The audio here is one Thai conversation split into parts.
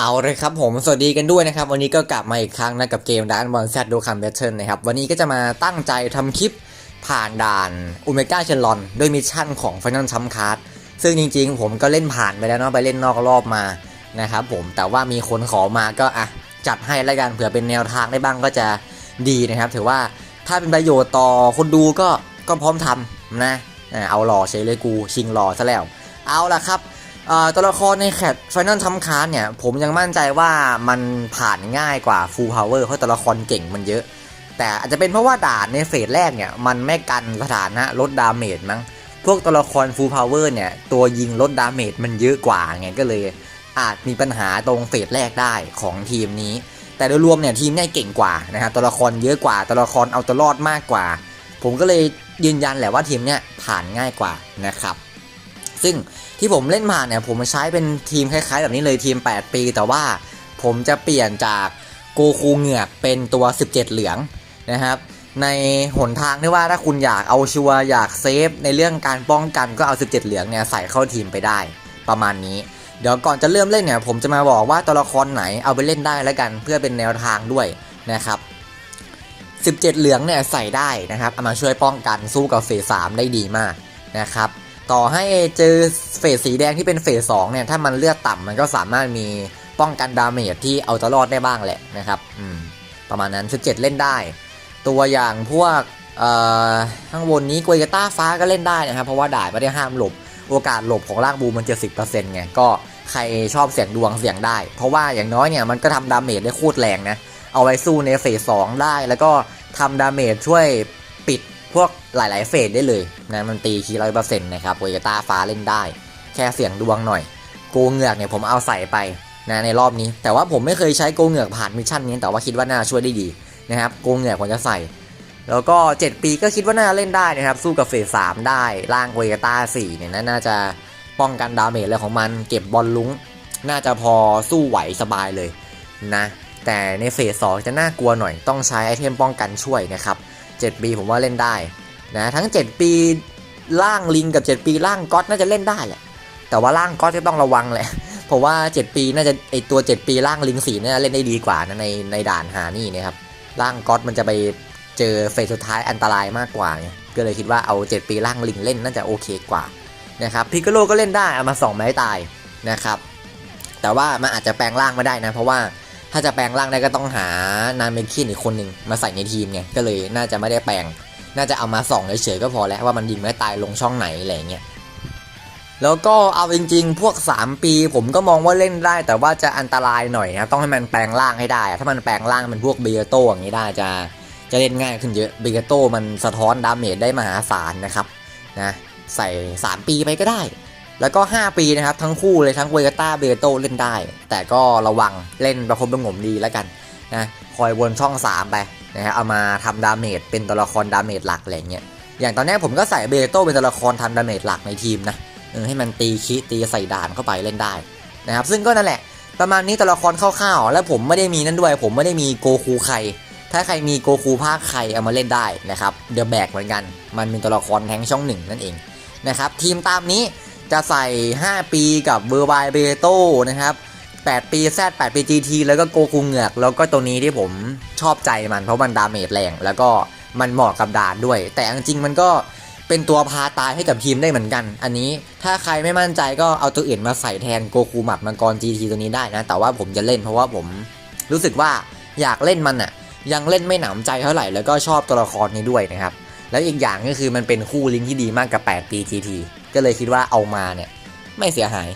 เอาเลยครับผมสวัสดีกันด้วยนะครับ วันนี้ก็กลับมาอีกครั้งนะกับเกมด้านบอลแซดดูคัมเบทเทิลนะครับ วันนี้ก็จะมาตั้งใจทำคลิปผ่านด่านอุเมก้าเชนลอนด้วยมิชชั่นของ Final ชัมคาร์ดซึ่งจริงๆ ผมก็เล่นผ่านไปแล้วเนาะไปเล่นนอกรอบมานะครับผมแต่ว่ามีคนขอมาก็อะจัดให้แล้วกันเผื่อเป็นแนวทางได้บ้างก็จะดีนะครับ ถือว่าถ้าเป็นประโยชน์ต่อคนดูก็ก็พร้อมทำนะเอาหล่อเฉยเลยกูชิงหล่อซะแล้ว เอาล่ะครับ ตัวละครในแคทไฟนอลทัมคาร์เนี่ย ผมยังมั่นใจว่ามันผ่านง่ายกว่าฟูลพาวเวอร์เพราะตัวละครเก่งมันเยอะ แต่อาจจะเป็นเพราะว่าด่านในเฟสแรกเนี่ย มันไม่กันสถานะลดดาเมจมั้ง พวกตัวละครฟูลพาวเวอร์เนี่ย ตัวยิงลดดาเมจมันเยอะกว่าไงก็เลย อาจมีปัญหาตรงเฟสแรกได้ของทีมนี้ แต่โดยรวมเนี่ยทีมเนี่ยเก่งกว่านะครับตัวละครเยอะกว่าตัวละครเอาตัวรอดมากกว่า ผมก็เลยยืนยันแหละว่าทีมเนี่ยผ่านง่ายกว่านะครับ ซึ่ง ที่ผมเล่นมาเนี่ยผมใช้เป็นทีมคล้ายๆ แบบนี้เลยทีม 8 ปี แต่ว่าผมจะเปลี่ยนจากโกคูเหงือกเป็นตัว 17 เหลืองนะครับ ในหนทางที่ว่าถ้าคุณอยากเอาชัวร์อยากเซฟในเรื่องการป้องกันก็เอา 17 เหลืองเนี่ยใส่เข้าทีมไปได้ประมาณนี้ เดี๋ยวก่อนจะเริ่มเล่นเนี่ยผมจะมาบอกว่าตัวละครไหนเอาไปเล่นได้แล้วกัน เพื่อเป็นแนวทางด้วยนะครับ17 เหลืองเนี่ยใส่ได้นะครับเอามาช่วยป้องกันสู้กับเฟส3ได้ดีมากนะครับ ต่อให้เจอเฟสสีแดงที่เป็นเฟสสองเนี่ย ถ้ามันเลือดต่ำมันก็สามารถมีป้องกันดาเมจที่เอาตัวรอดได้บ้างแหละนะครับ อืม ประมาณนั้น17เล่นได้ ตัวอย่างพวกเอ่อข้างบนนี้กวยกาต้าฟ้าก็เล่นได้นะครับ เพราะว่าด่ายไม่ได้ห้ามหลบ โอกาสหลบของร่างบูมันจะสิบเปอร์เซ็นต์ไง ก็ใครชอบเสียงดวงเสียงได้ เพราะว่าอย่างน้อยเนี่ยมันก็ทำดาเมจได้โคตรแรงนะ เอาไว้สู้ในเฟสสองได้ แล้วก็ทำดาเมจช่วยปิด พวกหลาย ๆ เฟสได้เลยนะมันตีคีร้อยเปอร์เซ็นต์นะครับโวยกาต้าฟ้าเล่นได้ แค่เสียงดวงหน่อย โกเหงือกเนี่ยผมเอาใส่ไปนะในรอบนี้ แต่ว่าผมไม่เคยใช้โกเหงือกผ่านมิชชั่นนี้ แต่ว่าคิดว่าน่าช่วยได้ดีนะครับโกเหงือกผมจะใส่ แล้วก็ 7 ปีก็คิดว่าน่าเล่นได้นะครับ สู้กับเฟสสามได้ร่างโวยกาต้าสี่เนี่ยน่าจะป้องกันดาเมจอะไรของมัน เก็บบอลลุ้ง น่าจะพอสู้ไหวสบายเลยนะแต่ในเฟสสองจะน่ากลัวหน่อยต้องใช้ไอเทมป้องกันช่วยนะครับ 7 ปี ผมว่าเล่นได้นะทั้ง 7 ปีล่างลิงกับ 7 ปีล่างก๊อตน่าจะเล่นได้แหละแต่ว่าล่างก๊อตก็ต้องระวังแหละเพราะว่า 7 ปีน่าจะไอตัว 7 ปีล่างลิงสีน่าจะเล่นได้ดีกว่านะในในด่านหานี่นะครับล่างก๊อตมันจะไปเจอเฟสสุดท้ายอันตรายมากกว่าไงก็เลยคิดว่าเอา 7 ปีล่างลิงเล่นน่าจะโอเคกว่านะครับพิกโลก็เล่นได้เอามา2ไม้ตายนะครับแต่ว่ามันอาจจะแปลงร่างไม่ได้นะเพราะว่า ถ้าจะแปลงร่างได้ก็ต้องหานานเมคินอีกคนหนึ่งมาใส่ในทีมไงก็เลยน่าจะไม่ได้แปลง น่าจะเอามาส่องเฉยๆก็พอแล้วว่ามันยิงไม่ตายลงช่องไหนอะไรเงี้ยแล้วก็เอาจริงๆ พวก 3 ปีผมก็มองว่าเล่นได้ แต่ว่าจะอันตรายหน่อยนะต้องให้มันแปลงร่างให้ได้ ถ้ามันแปลงร่างเป็นพวกเบโตอย่างนี้ได้จะจะเล่นง่ายขึ้นเยอะเบโตมันสะท้อนดาเมจได้มหาศาลนะครับนะใส่ 3 ปีไปก็ได้ แล้วก็ 5 ปีนะครับ ทั้งคู่เลยทั้งเวกาต้าเบโตเล่นได้ แต่ก็ระวังเล่นประคบประงมดีแล้วกันนะคอยวนช่อง 3 ไปนะฮะเอามาทำดาเมจเป็นตัวละครดาเมจหลักอะไรเงี้ยอย่างตอนนี้ผมก็ใส่เบโตเป็นตัวละครทำดาเมจหลักในทีมนะเออให้มันตีคิตีใส่ด่านเข้าไปเล่นได้นะครับซึ่งก็นั่นแหละ ประมาณนี้ตัวละครคร่าวๆแล้วผมไม่ได้มีนั่นด้วย ผมไม่ได้มีโกคูใครถ้าใครมีโกคูภาคใครเอามาเล่นได้นะครับเดอะแบกเหมือนกัน มันเป็นตัวละครแทงช่องหนึ่งนั่นเองนะครับทีมตามนี้ จะใส่ 5 ปีกับเบอร์ไบเบโตนะครับ 8 ปีแซด8ปี GT แล้วก็โกคูเหงือก แล้วก็ตัวนี้ที่ผมชอบใจมันเพราะมันดาเมจแรง แล้วก็มันเหมาะกับดานด้วย แต่จริงมันก็เป็นตัวพาตายให้กับทีมได้เหมือนกัน อันนี้ถ้าใครไม่มั่นใจก็เอาตัวอื่นมาใส่แทนโกคูหมัดมังกร GT ตัวนี้ได้นะ แต่ว่าผมจะเล่นเพราะว่าผมรู้สึกว่าอยากเล่นมันอะยังเล่นไม่หนำใจเท่าไหร่ แล้วก็ชอบตัวละครนี้ด้วยนะครับ แล้วอีกอย่างก็คือมันเป็นคู่ลิงที่ดีมากกับ 8 ปี GT ก็เลยคิดว่าเอามาเนี่ย ไม่เสียหาย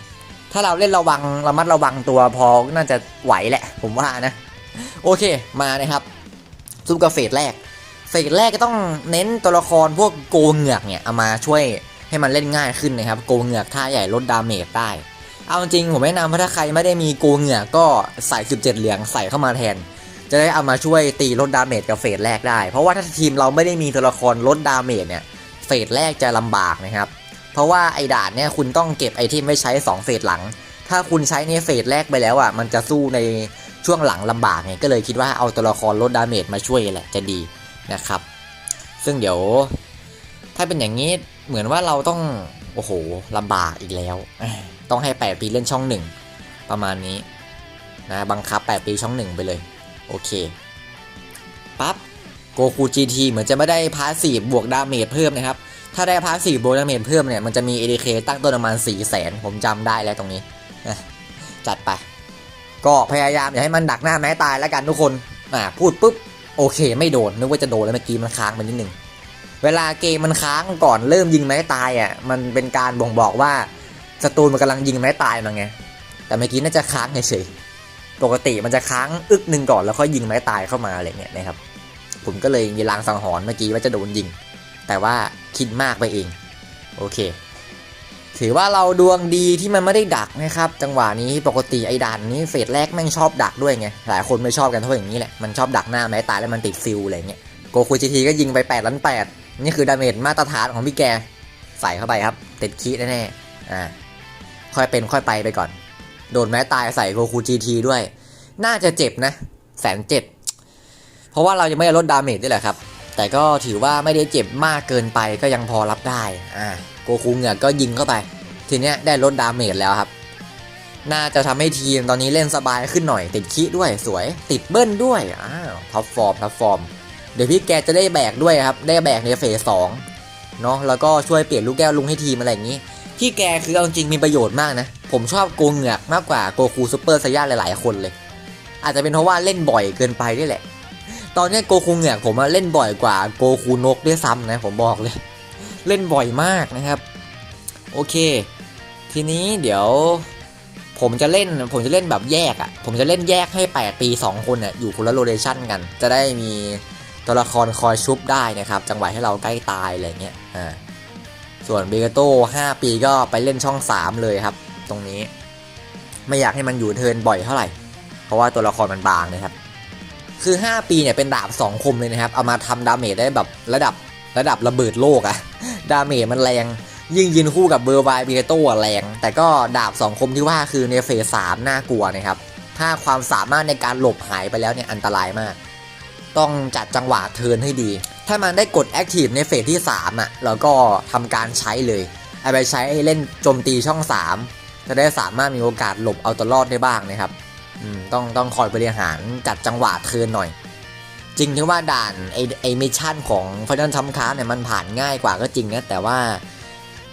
ถ้าเราเล่นระวังระมัดระวังตัวพอน่าจะไหวแหละ ผมว่านะ โอเคมานะครับสู้กับเฟสแรก เฟสแรกก็ต้องเน้นตัวละครพวกโกเหงือกเนี่ยเอามาช่วยให้มันเล่นง่ายขึ้นนะครับ โกเหงือกท่าใหญ่ลดดาเมจได้ เอาจริงผมแนะนำว่าถ้าใครไม่ได้มีโกเหงือกก็ใส่ 17 เหลืองใส่เข้ามาแทน จะได้เอามาช่วยตีลดดาเมจกับเฟสแรกได้ เพราะว่าถ้าทีมเราไม่ได้มีตัวละครลดดาเมจเนี่ย เฟสแรกจะลำบากนะครับ เพราะว่าไอ้ด่านเนี่ยคุณต้องเก็บไอเทมไว้ใช้ 2 เฟสหลัง ถ้าคุณใช้ในเฟสแรกไปแล้วอะมันจะสู้ในช่วงหลังลำบากไงก็เลยคิดว่าเอาตัวละครลดดาเมจมาช่วยแหละจะดีนะครับ ซึ่งเดี๋ยว ถ้าเป็นอย่างนี้เหมือนว่าเราต้องโอ้โหลำบากอีกแล้ว ต้องให้ 8 ปีเล่นช่องหนึ่งประมาณนี้นะบังคับ 8 ปีช่องหนึ่งไปเลย โอเคปั๊บโกคู GT เหมือนจะไม่ได้พาสีบวกดาเมจเพิ่มนะครับ ถ้าได้พาสซีฟบวกดาเมจเพิ่มเนี่ยมันจะมีเอ ADK ตั้งต้นประมาณ4 0 0แสนผมจำได้แล้วตรงนี้จัดไป ก็พยายามอย่าให้มันดักหน้าแม้ตายแล้วกันทุกคนอ่าพูดปุ๊บโอเค ไม่โดนนึกว่าจะโดนแล้วเมื่อกี้มันค้างไปนิดนึงเวลาเกมมันค้างก่อนเริ่มยิงไม้ตายอะมันเป็นการบ่งบอกว่าศัตรูมันกำลังยิงไม้ตายมาไงแต่เมื่อกี้น่าจะค้างเฉยๆปกติมันจะค้างอึกหนึ่งก่อนแล้วค่อยยิงไม้ตายเข้ามาอะไรเงี้ยนะครับผมก็เลยมีลางสังหรณ์เมื่อกี้ว่าจะโดนยิง แต่ว่าคิดมากไปเอง โอเค ถือว่าเราดวงดีที่มันไม่ได้ดักนะครับ จังหวะนี้ปกติไอ้ด่านนี้เฟสแรกแม่งชอบดักด้วยไง หลายคนไม่ชอบกันเพราะอย่างนี้แหละ มันชอบดักหน้าไม้ตายแล้วมันติดฟิลอะไรเงี้ย โกคูจีทีก็ยิงไป8ล้าน8นี่คือดาเมจมาตรฐานของพี่แก ใส่เข้าไปครับ ติดคีแน่ๆ อ่า ค่อยเป็นค่อยไปไปก่อน โดนแม้ตายใส่โกคูจีทีด้วย น่าจะเจ็บนะแสนเจ็ด เพราะว่าเรายังไม่ได้ลดดาเมจด้วยแหละครับ แต่ก็ถือว่าไม่ได้เจ็บมากเกินไปก็ยังพอรับได้อ่าโกคูเหงือกก็ยิงเข้าไป ทีเนี้ยได้ลดดาเมจแล้วครับ น่าจะทำให้ทีมตอนนี้เล่นสบายขึ้นหน่อย ติดคิด้วยสวยติดเบิ้ลด้วยอ้าวท็อปฟอร์มท็อปฟอร์มเดี๋ยวพี่แกจะได้แบกด้วยครับ ได้แบกในเฟสสองเนาะแล้วก็ช่วยเปลี่ยนลูกแก้วลุงให้ทีมอะไรอย่างนี้พี่แกคือเอาจริงมีประโยชน์มากนะ ผมชอบโกงเหงือกมากกว่าโกคูซูเปอร์ไซย่าหลายๆคนเลย อาจจะเป็นเพราะว่าเล่นบ่อยเกินไปด้วยแหละ ตอนนี้โกคูเหงือกผมเล่นบ่อยกว่าโกคูนกด้วยซ้ำนะผมบอกเลย เล่นบ่อยมากนะครับ โอเค ทีนี้เดี๋ยว ผมจะเล่นผมจะเล่นแบบแยกอะ่ะ ผมจะเล่นแยกให้ 8 ปี 2 คนเนี่ยอยู่คนละโลเคชั่นกัน จะได้มีตัวละครคอยชุบได้นะครับ จังหวะให้เราใกล้ตายอะไรเงี้ยอ่าส่วนเบเกโต้5ปีก็ไปเล่นช่อง 3 เลยครับ ตรงนี้ ไม่อยากให้มันอยู่เทินบ่อยเท่าไหร่ เพราะว่าตัวละครมันบางนะครับ คือ 5 ปีเนี่ยเป็นดาบ2คมเลยนะครับ เอามาทำดาเมจได้แบบระดับระดับระเบิดโลกอะดาเมจมันแรง ยิ่งยืนคู่กับเบอร์ไวเบโต้แรง แต่ก็ดาบ2คมที่ว่าคือในเฟสสามน่ากลัวนะครับ ถ้าความสามารถในการหลบหายไปแล้วเนี่ยอันตรายมาก ต้องจัดจังหวะเทิร์นให้ดี ถ้ามันได้กดแอคทีฟในเฟสที่3อะแล้วก็ทำการใช้เลยเอาไปใช้เล่นโจมตีช่อง 3 จะได้สามารถมีโอกาสหลบเอาตัวรอดได้บ้างนะครับ ต้องต้องคอยบริหารจัดจังหวะเทินหน่อย จริงที่ว่าด่านไอไอมิชชั่นของฟันนัลทัมคาเนี่ยมันผ่านง่ายกว่าก็จริงนะแต่ว่า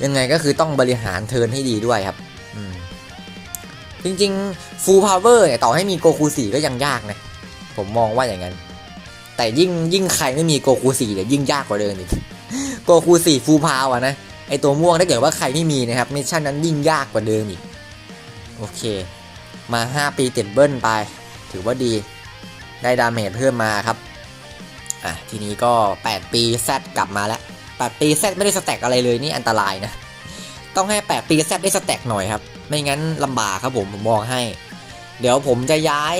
ยังไงก็คือต้องบริหารเทินให้ดีด้วยครับอืมจริงๆ Full Power เนี่ยต่อให้มีโกคู4ก็ยังยากนะผมมองว่าอย่างนั้น แต่ยิ่งยิ่งใครไม่มีโกคู4เนี่ยยิ่งยากกว่าเดิมอีกโกคู4 Full Power อะนะไอตัวม่วงถ้าเกิดว่าใครไม่มีนะครับมิชชั่นนั้นยิ่งยากกว่าเดิมอีก โอเค มา 5 ปีติดเบิ้ลไป ถือว่าดีได้ดาเมจเพิ่มมาครับอะทีนี้ก็ 8 ปีแซดกลับมาแล้ว 8 ปีแซดไม่ได้สแต็กอะไรเลยนี่อันตรายนะ ต้องให้ 8 ปีแซดได้สแต็กหน่อยครับ ไม่งั้นลำบากครับผมผมมองให้ เดี๋ยวผมจะย้าย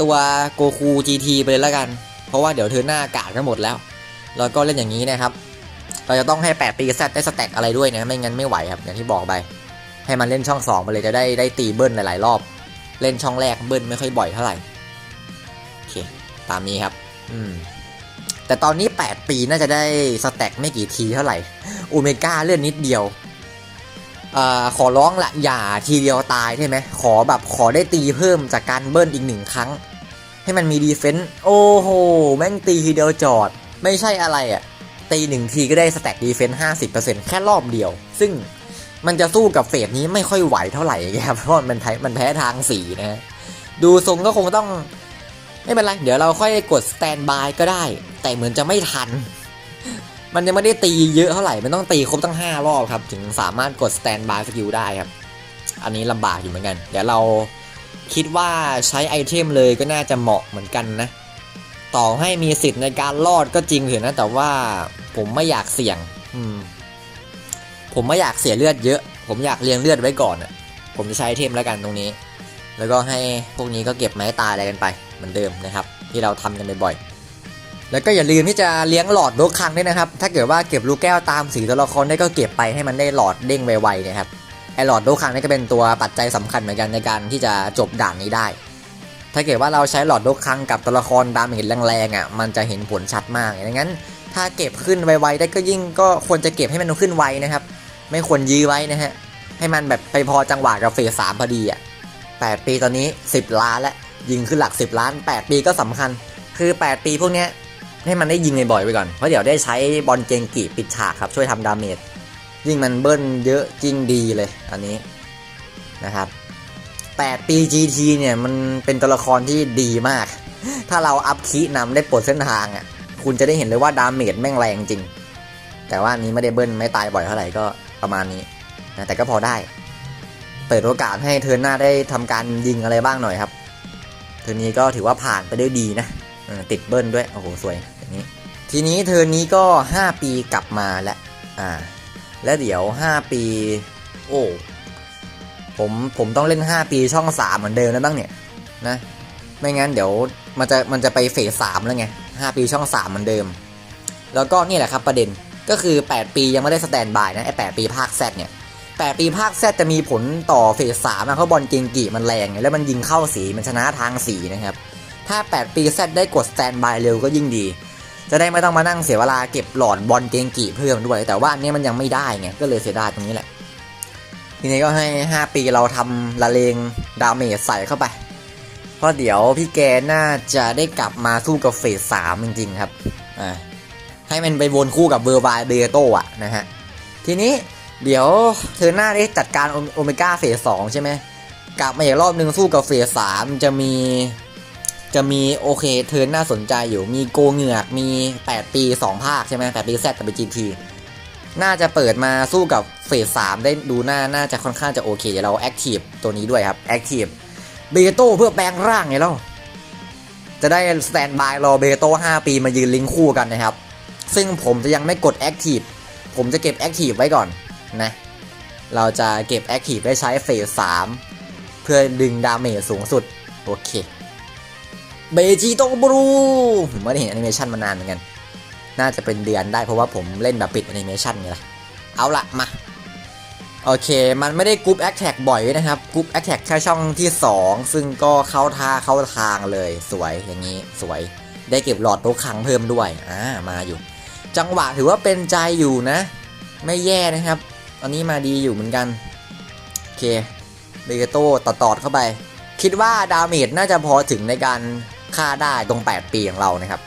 ตัวโกคู GT ไปเลยแล้วกัน เพราะว่าเดี๋ยวเธอหน้ากาดกันหมดแล้ว แล้วก็เล่นอย่างนี้นะครับ เราจะต้องให้ 8 ปีแซดได้สแต็กอะไรด้วยนะ ไม่งั้นไม่ไหวครับอย่างที่บอกไป ให้มันเล่นช่อง2ไปเลยจะได้ได้ตีเบิ้ลหลายๆรอบ เล่นช่องแรกเบิ้ลไม่ค่อยบ่อยเท่าไหร่โอเคตามนี้ครับ อืมแต่ตอนนี้ 8 ปีน่าจะได้สแต็กไม่กี่ทีเท่าไหร่โอเมก้าเลื่อนนิดเดียวอ่าขอร้องละอย่าทีเดียวตายใช่ไหมขอแบบขอได้ตีเพิ่มจากการเบิ้ลอีกหนึ่งครั้ง ให้มันมีดีเฟนต์โอ้โห แม่งตีทีเดียวจอด ไม่ใช่อะไรอะ่ะตีหนึ่งทีก็ได้สแต็กดีเฟนต์ห้าสิบเปอร์เซ็นต์แค่รอบเดียว ซึ่ง มันจะสู้กับเฟสนี้ไม่ค่อยไหวเท่าไหร่ครับเพราะมันแพ้มันแพ้ทางสีนะดูทรงก็คงต้องไม่เป็นไรเดี๋ยวเราค่อยกดสแตนบายก็ได้ แต่เหมือนจะไม่ทัน มันยังไม่ได้ตีเยอะเท่าไหร่ มันต้องตีครบตั้ง 5 รอบครับ ถึงสามารถกดสแตนบายสกิลได้ครับ อันนี้ลำบากอยู่เหมือนกัน เดี๋ยวเราคิดว่าใช้ไอเทมเลยก็น่าจะเหมาะเหมือนกันนะ ต่อให้มีสิทธิ์ในการรอดก็จริงเถอะนะ แต่ว่าผมไม่อยากเสี่ยง อืม ผมไม่อยากเสียเลือดเยอะ ผมอยากเลี้ยงเลือดไว้ก่อนอะ ผมจะใช้เทมแล้วกันตรงนี้ แล้วก็ให้พวกนี้ก็เก็บไม้ตายอะไรกันไปเหมือนเดิมนะครับ ที่เราทำกันบ่อยๆ แล้วก็อย่าลืมที่จะเลี้ยงหลอดโลกคังด้วยนะครับ ถ้าเกิดว่าเก็บลูกแก้วตามสีตัวละครได้ก็เก็บไปให้มันได้หลอดเด้งไวๆนะครับ ไอหลอดโลกคังนี่ก็เป็นตัวปัจจัยสำคัญเหมือนกันในการที่จะจบด่านนี้ได้ ถ้าเกิดว่าเราใช้หลอดโลกคังกับตัวละครดาเมจแรงๆอะ มันจะเห็นผลชัดมากอย่างนั้นถ้าเก็บขึ้นไวๆได้ก็ยิ่งก็ควรจะเก็บให้มันขึ้นไวนะครับ ไม่ควรยื้อไว้นะฮะ ให้มันแบบไปพอจังหวะกับเฟสสามพอดีอะ8ปีตอนนี้10ล้านแล้วยิงขึ้นหลัก10ล้าน8ปีก็สำคัญ คือ8ปีพวกเนี้ยให้มันได้ยิงบ่อยๆไปก่อน เพราะเดี๋ยวได้ใช้บอลเกงกีปิดฉากครับ ช่วยทำดาเมจยิ่งมันเบิ้ลเยอะยิ่งดีเลยอันนี้นะครับ8ปี GT เนี่ยมันเป็นตัวละครที่ดีมาก ถ้าเราอัพคีย์นำได้ปลดเส้นทางอะคุณจะได้เห็นเลยว่าดาเมจแม่งแรงจริง แต่ว่านนี้ไม่ได้เบิ้ลไม่ตายบ่อยเท่าไหร่ก็ ประมาณนี้นะแต่ก็พอได้ เปิดโอกาสให้เทิร์นหน้าได้ทำการยิงอะไรบ้างหน่อยครับเทิร์นนี้ก็ถือว่าผ่านไปได้ดีนะติดเบิ้ลด้วย โอ้โห สวยอย่างนี้ ทีนี้เทิร์นนี้ก็ 5 ปีกลับมาแล้วอ่าแล้วเดี๋ยว 5 ปี โอ้ผมผมต้องเล่น 5 ปีช่อง 3 เหมือนเดิมแล้วบ้างเนี่ยนะไม่งั้นเดี๋ยวมันจะมันจะไปเฟสสามแล้วไง5ปีช่อง3เหมือนเดิม แล้วก็นี่แหละครับประเด็น ก็คือ 8 ปียังไม่ได้สแตนบายนะไอ้8ปีภาคแซดเนี่ย8ปีภาคแซดจะมีผลต่อเฟสสามนะเพราะบอลเกงกีมันแรงไงแล้วมันยิงเข้าสีมันชนะทางสีนะครับถ้า 8 ปีแซดได้กดสแตนบายเร็วก็ยิ่งดี จะได้ไม่ต้องมานั่งเสียเวลาเก็บหลอดบอลเกงกีเพิ่มด้วย แต่ว่าอันนี้มันยังไม่ได้ไงก็เลยเสียดายตรงนี้แหละทีนี้ก็ให้ 5 ปีเราทำละเลงดาเมจใส่เข้าไป เพราะเดี๋ยวพี่แกน่าจะได้กลับมาสู้กับเฟสสามจริงๆครับ อ่า ให้มันไปวนคู่กับเบอร์บายเบโตอะนะฮะ ทีนี้เดี๋ยวเธอหน้าได้จัดการโอเมก้าเฟสสองใช่ไหมกลับมาอีกรอบหนึ่งสู้กับเฟสสามจะมีจะมีโอเคเทิร์นน่าสนใจอยู่มีโกเหงือกมี 8 ปี 2 ภาคใช่ไหม8ปีแซดกับเป็นจีทีน่าจะเปิดมาสู้กับเฟสสามได้ดูหน้าน่าจะค่อนข้างจะโอเคเดี๋ยวเราแอคทีฟตัวนี้ด้วยครับแอคทีฟเบโตเพื่อแปลงร่างไงเล่าจะได้สแตนบายรอเบโต5ปีมายืนลิงก์คู่กันนะครับ ซึ่งผมจะยังไม่กดแอคทีฟผมจะเก็บแอคทีฟไว้ก่อนนะ เราจะเก็บแอคทีฟไว้ใช้เฟสสามเพื่อดึงดาเมจสูงสุด โอเคเบจิโตบรูผมไม่ได้เห็นแอนิเมชันมานานเหมือนกัน น่าจะเป็นเดือนได้เพราะว่าผมเล่นแบบปิดแอนิเมชันไงล่ะ เอาละมา โอเค มันไม่ได้กรุ๊ปแอคแท็กบ่อยนะครับกรุ๊ปแอคแท็กแค่ช่องที่ 2 ซึ่งก็เข้าท่าเข้าทางเลยสวยอย่างนี้สวย ได้เก็บหลอดโต๊ะครั้งเพิ่มด้วย อ่า มาอยู่ จังหวะถือว่าเป็นใจอยู่นะ ไม่แย่นะครับ ตอนนี้มาดีอยู่เหมือนกัน โอเคเบเกโต้ต่อตอดเข้าไป คิดว่าดาเมจน่าจะพอถึงในการฆ่าได้ตรง 8 ปีของเรานะครับ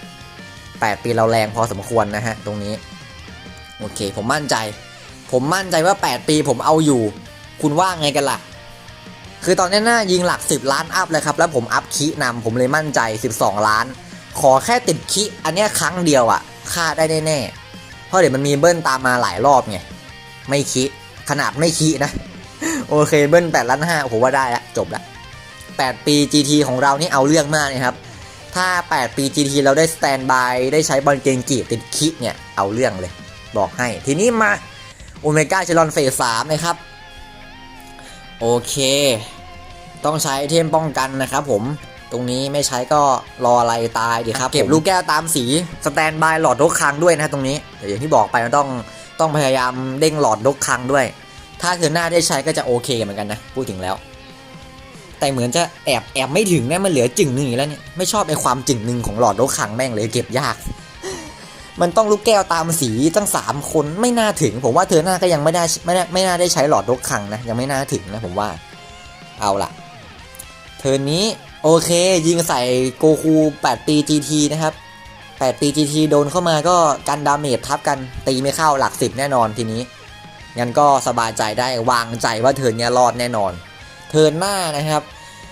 8 ปีเราแรงพอสมควรนะฮะ ตรงนี้ โอเค ผมมั่นใจ ผมมั่นใจว่า 8 ปีผมเอาอยู่ คุณว่าไงกันล่ะ คือตอนนี้น่ายิงหลัก 10 ล้านอัพเลยครับ แล้วผมอัพคินำผมเลยมั่นใจ 12 ล้าน ขอแค่ติดคิอันนี้ครั้งเดียวอะ ฆ่าได้แน่ๆเพราะเดี๋ยวมันมีเบิ้ลตามมาหลายรอบไง ไม่คิขนาดไม่คินะ โอเคเบิ้ล8ล้านห้าผมว่าได้ละจบละ8ปี GT ของเรานี่เอาเรื่องมากนะครับ ถ้า 8 ปี GT เราได้สแตนบายได้ใช้บอลเกงกีติดคิเนี่ย เอาเรื่องเลย บอกให้ ทีนี้มาโอเมก้าเชลอนเฟสสามนะครับ โอเค ต้องใช้เทมป้องกันนะครับผม ตรงนี้ไม่ใช้ก็รออะไรตายดีครับ เก็บลูกแก้วตามสีสแตนบายหลอดดกครั้งด้วยนะตรงนี้แต่อย่างที่บอกไปมันต้องต้องพยายามเด้งหลอดดกครั้งด้วย ถ้าเธอหน้าได้ใช้ก็จะโอเคเหมือนกันนะพูดถึงแล้ว แต่เหมือนจะแอบแอบไม่ถึงนะมันเหลือจึงหนึ่งอีกแล้วเนี่ยไม่ชอบไอ้ความจึงหนึ่งของหลอดดกครั้งแม่งเลยเก็บยากมันต้องลูกแก้วตามสีตั้งสามคนไม่น่าถึง ผมว่าเธอหน้าก็ยังไม่ได้ไม่ได้ไม่น่าได้ใช้หลอดดกครั้งนะ ยังไม่น่าถึงนะผมว่า เอาล่ะเทิร์นนี้ โอเค ยิงใส่โกคู8ปี GT นะครับ8ปี GT โดนเข้ามาก็กันดาเมจทับกันตีไม่เข้าหลัก10แน่นอนทีนี้ งั้นก็สบายใจได้วางใจว่าเทินเนี้ยรอดแน่นอน เทินหน้านะครับ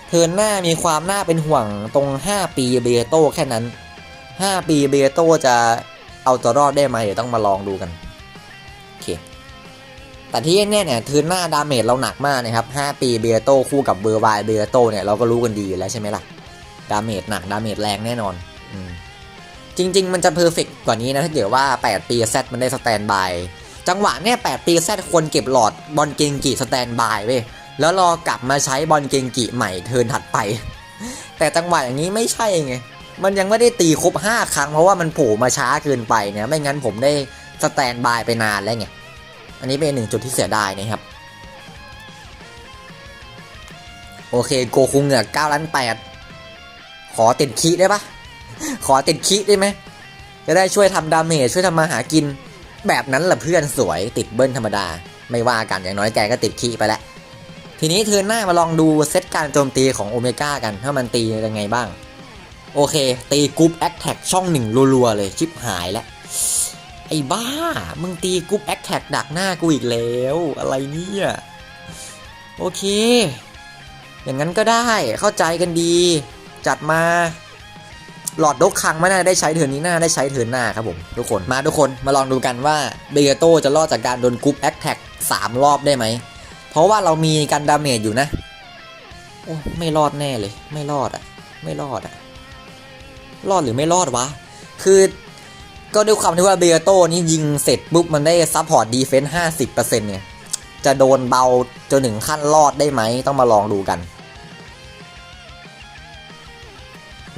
เทินหน้ามีความน่าเป็นห่วงตรง 5 ปีเบโต้แค่นั้น 5 ปีเบโต้จะเอาตัวรอดได้ไหมเดี๋ยวต้องมาลองดูกัน แต่ที่แน่เนี่ยเทินหน้าดาเมจเราหนักมากนะครับ 5 ปีเบียโตคู่กับเบอร์บายเบียโตเนี่ยเราก็รู้กันดีอยู่แล้วใช่ไหมล่ะ ดาเมจหนักดาเมจแรงแน่นอนอจริง ๆ มันจะเพอร์เฟกกว่านี้นะถ้าเกิดว่า 8 ปีแซดมันได้สแตนบาย จังหวะเนี่ย8ปีแซดควรเก็บหลอดบอลเกงกีสแตนบายเว้ยแล้วรอกลับมาใช้บอลเกงกิใหม่เทินถัดไป แต่จังหวะอย่างนี้ไม่ใช่ไงมันยังไม่ได้ตีครบ 5 ครั้งเพราะว่ามันโผล่มาช้าเกินไปเนี่ยไม่งั้นผมได้สแตนบายไปนานแล้วไง อันนี้เป็นหนึ่งจุดที่เสียดายนะครับ โอเคโกคุงเหงือก9ล้าน8ขอติดคีได้ปะขอติดคีได้ไหมจะได้ช่วยทำดาเมจช่วยทำมาหากิน แบบนั้นแหละเพื่อนสวยติดเบิ้ลธรรมดา ไม่ว่ากันอย่างน้อยแกก็ติดคีไปแล้ว ทีนี้เทิร์นหน้ามาลองดูเซตการโจมตีของโอเมก้ากันถ้ามันตียังไงบ้าง โอเค ตีกรุ๊ปแอคแท็กช่องหนึ่งรัวๆเลยชิบหายแล้ว อ้บ้า มึงตีกรุ๊ปแอคแท็กดักหน้ากูอีกแล้ว อะไรเนี่ย โอเค อย่างนั้นก็ได้เข้าใจกันดี จัดมา หลอดดกคังไม่น่าได้ใช้เทินนี้น่าได้ใช้เทินหน้าครับผมทุกคนมาทุกคนมาลองดูกันว่าเบเกโตจะรอดจากการโดนกรุ๊ปแอคแท็กสามรอบได้ไหม เพราะว่าเรามีการดาเมจอยู่นะ โอ้ไม่รอดแน่เลย ไม่รอดอะไม่รอดอะรอดหรือไม่รอดวะ คือ ก็ด้วยความที่ว่าเบียโตนี่ยิงเสร็จปุ๊บมันได้ซัพพอร์ตดีเฟนส์ห้าสิบเปอร์เซ็นต์เนี่ย จะโดนเบาจนถึงขั้นรอดได้ไหมต้องมาลองดูกัน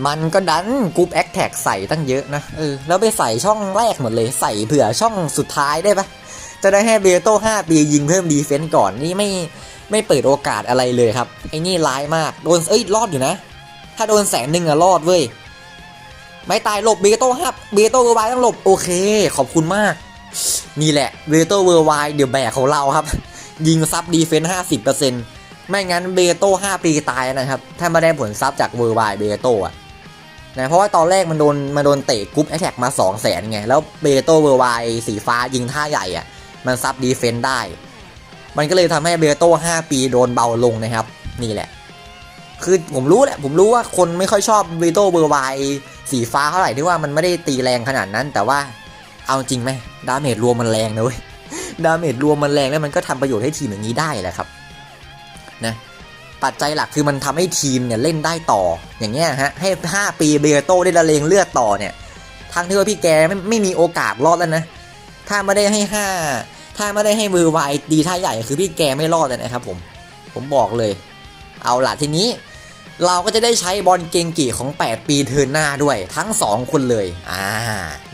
มันก็ดันกรุ๊ปแอคแท็กใส่ตั้งเยอะนะเออแล้วไปใส่ช่องแรกหมดเลยใส่เผื่อช่องสุดท้ายได้ปะจะได้ให้เบียโต้5ปียิงเพิ่มดีเฟนต์ก่อนนี่ไม่ไม่เปิดโอกาสอะไรเลยครับไอ้นี่ร้ายมากโดนเอ้ยรอดอยู่นะ ถ้าโดนแสนหนึ่งอะรอดเว้ย ไม่ตายหลบเบโต้ห้าเบโต้เวอร์ไวต้องหลบโอเค ขอบคุณมาก นี่แหละเบโต้เวอร์ไวเดี๋ยวแบกของเราครับ ยิงซับดีเฟนต์ห้าสิบเปอร์เซ็นต์ไม่งั้นเบโต้ห้าปีตายนะครับ ถ้าไม่ได้ผลซับจากเวอร์ไวเบโต้อะนะเพราะว่าตอนแรกมันโดนมาโดนเตะกรุ๊ปแอคแท็กมา2 0 0แสนไง แล้วเบโต้เวอร์ไวสีฟ้ายิงท่าใหญ่อะมันซับดีเฟนต์ได้ มันก็เลยทำให้เบโต้5ปีโดนเบาลงนะครับ นี่แหละ คือผมรู้แหละ ผมรู้ว่าคนไม่ค่อยชอบเบโต้เบอร์ไว สีฟ้าเท่าไหร่ที่ว่ามันไม่ได้ตีแรงขนาดนั้น แต่ว่าเอาจริงไหมดาเมจรวมมันแรงนะเว้ยดาเมจรวมมันแรงแล้วมันก็ทำประโยชน์ให้ทีมอย่างนี้ได้แหละครับนะปัจจัยหลักคือมันทำให้ทีมเนี่ยเล่นได้ต่ออย่างเงี้ยฮะให้ 5 ปีเบโต้ได้ละเลงเลือดต่อเนี่ยทั้งที่ว่าพี่แกไม่ไม่มีโอกาสรอดแล้วนะถ้าไม่ได้ให้ 5 ถ้าไม่ได้ให้มือไวดีท่าใหญ่คือพี่แกไม่รอดเลยนะครับผมผมบอกเลย เอาล่ะทีนี้ เราก็จะได้ใช้บอลเกงกิของ 8 ปีเทิร์นหน้าด้วยทั้ง 2 คนเลย อ่า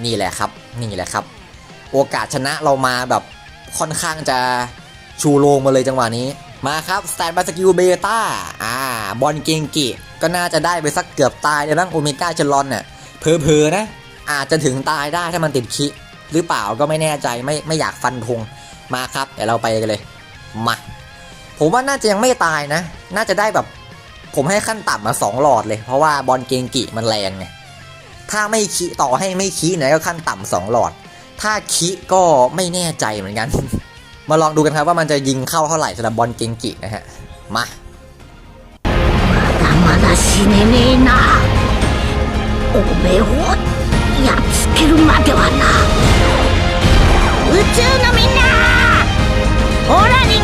นี่แหละครับ นี่แหละครับ โอกาสชนะเรามาแบบค่อนข้างจะชูโรงมาเลยจังหวะนี้ มาครับสแตนบาสกิลเบต้า อ่า บอลเกงกิ ก็น่าจะได้ไปสักเกือบตายเลยบ้างโอเมก้าเชลอนเนี่ยเพอเพอๆนะ อาจจะถึงตายได้ถ้ามันติดคิ หรือเปล่าก็ไม่แน่ใจไม่ไม่อยากฟันธงมาครับ เดี๋ยวเราไปกันเลย มา ผมว่าน่าจะยังไม่ตายนะ น่าจะได้แบบ ผมให้ขั้นต่ำมาสองหลอดเลย เพราะว่าบอลเกงกิมันแรงไง ถ้าไม่คิต่อให้ไม่คิเนี่ยก็ขั้นต่ำสองหลอด ถ้าคิก็ไม่แน่ใจเหมือนกัน มาลองดูกันครับว่ามันจะยิงเข้าเท่าไหร่สำหรับบอลเกงกินะฮะ มา まだ死ねねえなおめえをやっつけるまではな宇宙のみんなオラに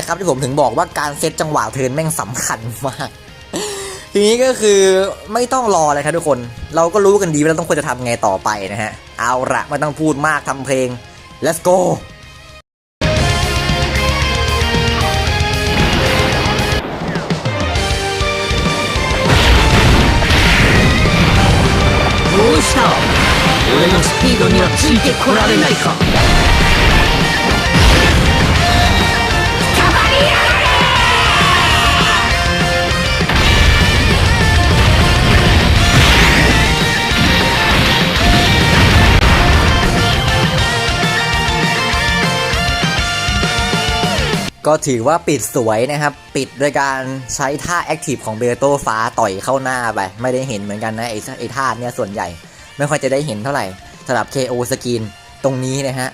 ละครับที่ผมถึงบอกว่าการเซตจังหวะเทิร์นแม่งสำคัญมาก ทีนี้ก็คือไม่ต้องรอเลยครับทุกคน เราก็รู้กันดีว่าเราต้องควรจะทำไงต่อไปนะฮะ เอาละไม่ต้องพูดมากทำเพลง let's go どうした俺のスピードにはついてこられないか ก็ถือว่าปิดสวยนะครับ ปิดโดยการใช้ท่าแอคทีฟของเบโตฟ้าต่อยเข้าหน้าไป ไม่ได้เห็นเหมือนกันนะไอ้ไอ้ท่าเนี้ยส่วนใหญ่ ไม่ค่อยจะได้เห็นเท่าไหร่สำหรับ KO สกินตรงนี้นะฮะ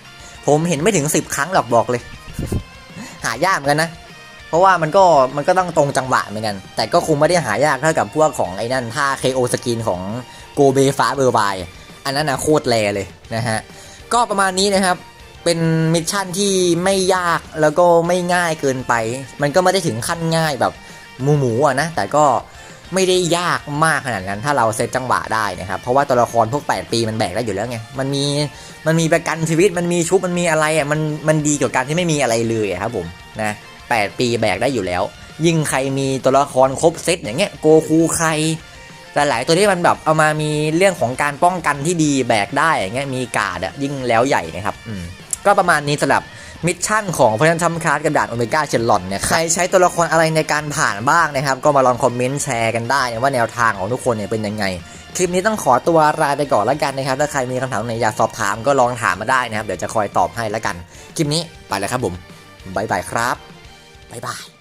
ผมเห็นไม่ถึง 10 ครั้งหรอกบอกเลย หายากเหมือนกันนะ เพราะว่ามันก็มันก็ต้องตรงจังหวะเหมือนกัน แต่ก็คงไม่ได้หายากเท่ากับพวกของไอ้นั่นท่า KO สกินของโกเบฟ้าเบอร์บายอันนั้นนะโคตรแรเลยนะฮะก็ประมาณนี้นะครับ เป็นมิชชั่นที่ไม่ยากแล้วก็ไม่ง่ายเกินไป มันก็ไม่ได้ถึงขั้นง่ายแบบหมูหมูๆอะนะ แต่ก็ไม่ได้ยากมากขนาดนั้นถ้าเราเซตจังหวะได้นะครับ เพราะว่าตัวละครพวก 8 ปีมันแบกได้อยู่แล้วไง มันมีมันมีประกันชีวิตมันมีชุบมันมีอะไรอะมันมันดีกว่าการที่ไม่มีอะไรเลยครับผมนะ8ปีแบกได้อยู่แล้ว ยิ่งใครมีตัวละครครบเซตอย่างเงี้ยโกคูใครแต่หลายตัวที่มันแบบเอามามีเรื่องของการป้องกันที่ดีแบกได้อย่างเงี้ยมีกาดอะยิ่งแล้วใหญ่นะครับ อืม ก็ประมาณนี้สำหรับมิชชั่นของพนันทัมคาสกับด่านโอเมก้าเชลลอนเนี่ยใครใช้ตัวละครอะไรในการผ่านบ้างนะครับ ก็มาลองคอมเมนต์แชร์กันได้นะว่าแนวทางของทุกคนเนี่ยเป็นยังไง คลิปนี้ต้องขอตัวลาไปก่อนแล้วกันนะครับ ถ้าใครมีคำถามไหนอยากสอบถามก็ลองถามมาได้นะครับ เดี๋ยวจะคอยตอบให้แล้วกัน คลิปนี้ไปแล้วครับผมบายบายครับบายบาย